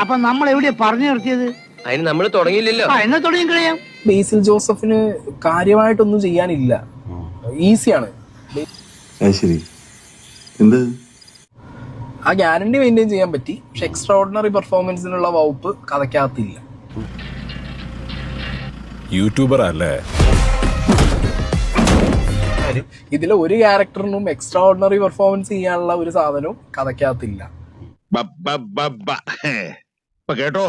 അപ്പൊ നമ്മൾ എവിടെയാ പറഞ്ഞു നിർത്തിയത്? അതിന് നമ്മൾ തുടങ്ങിയില്ലല്ലോ. ആ എന്നാ തുടങ്ങി കഴിയാം ബേസിൽ ജോസഫിന് കാര്യമായിട്ടൊന്നും ചെയ്യാനില്ല. ഈസിയാണ്. അത് ശരി. എന്ത്? ആ ഗ്യാരണ്ടി മെയിന്റെയിൻ ചെയ്യാൻ പറ്റി. പക്ഷെ എക്സ്ട്രാ ഓർഡിനറി പെർഫോമൻസിനുള്ള വകുപ്പ് കഥയ്ക്കകത്തില്ല. യൂട്യൂബർ അല്ലേ? ഇതിലെ ഒരു ക്യാരക്ടറിനും എക്സ്ട്രാ ഓർഡിനറി പെർഫോമൻസ് ചെയ്യാനുള്ള ഒരു സാധനവും കഥയ്ക്കകത്തില്ല. കേട്ടോ?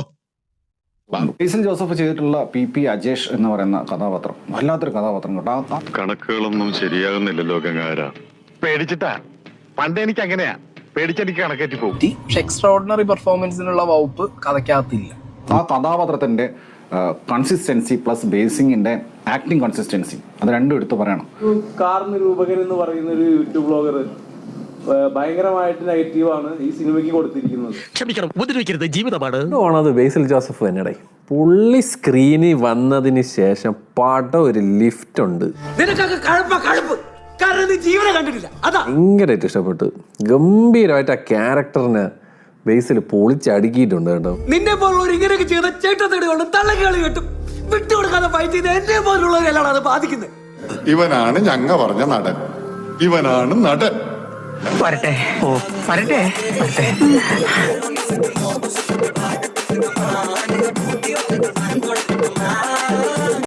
ബേസിൽ ജോസഫ് ചെയ്തിട്ടുള്ള പി പി അജേഷ് എന്ന് പറയുന്ന കഥാപാത്രം. വല്ലാത്തൊരു കഥാപാത്രം കേട്ടോ. കണക്കുകളൊന്നും ശരിയാകുന്നില്ലല്ലോ ഗംഗാര പേടിച്ചിട്ടാ. പണ്ട് എനിക്ക് അങ്ങനെയാ പേടിച്ചെനിക്ക് കണക്കേറ്റി പോകും. പറ്റി എക്സ്ട്രാ ഓർഡിനറി പെർഫോമൻസിനുള്ള വകുപ്പ് കഥയ്ക്കകത്തില്ല. ആ കഥാപാത്രത്തിന്റെ കൺസിസ്റ്റൻസി പ്ലസ് ബേസിങ്ങിന്റെ ആക്ടിങ് കൺസിസ്റ്റൻസി അത് രണ്ടും എടുത്ത് പറയണം. കാർ നിരൂപകൻ എന്ന് പറയുന്ന ഒരു യൂട്യൂബ് ബ്ലോഗർ ഭയങ്കരമായിട്ട് നെഗറ്റീവാണ് ഈ സിനിമയ്ക്ക് കൊടുത്തിരിക്കുന്നത്. ക്ഷമിക്കണം ഉപദ്രവിക്കരുത് ജീവിതമാണ്. ഓണത് ബേസിൽ ജോസഫ് തന്നെടേ പുള്ളി സ്ക്രീനിൽ വന്നതിന് ശേഷം പടം ഒരു ലിഫ്റ്റ് ഉണ്ട്. അതാ. ഭയങ്കരമായിട്ട് ഇഷ്ടപ്പെട്ടു. ഗംഭീരമായിട്ട് ആ ക്യാരക്ടറിന് ബേസിൽ പൊളിച്ചടുക്കിയിട്ടുണ്ട് കേട്ടോ. നിന്നെ പോലുള്ളവർ ഇങ്ങനെയൊക്കെ ചെയ്ത ചേട്ടത്തേടുകൊണ്ട് തള്ളക്കളി കെട്ടും. വിട്ടുകൊടുക്കാതെ ഫൈറ്റ് ചെയ്ത് എന്നെ പോലുള്ളവരെല്ലാം അത് ബാധിക്കുന്നത്. ഇവനാണ് ഞങ്ങ പറഞ്ഞ നടൻ. ഇവനാണ് നടൻ. വരട്ടെ. ഓ വരട്ടെ വരട്ടെ.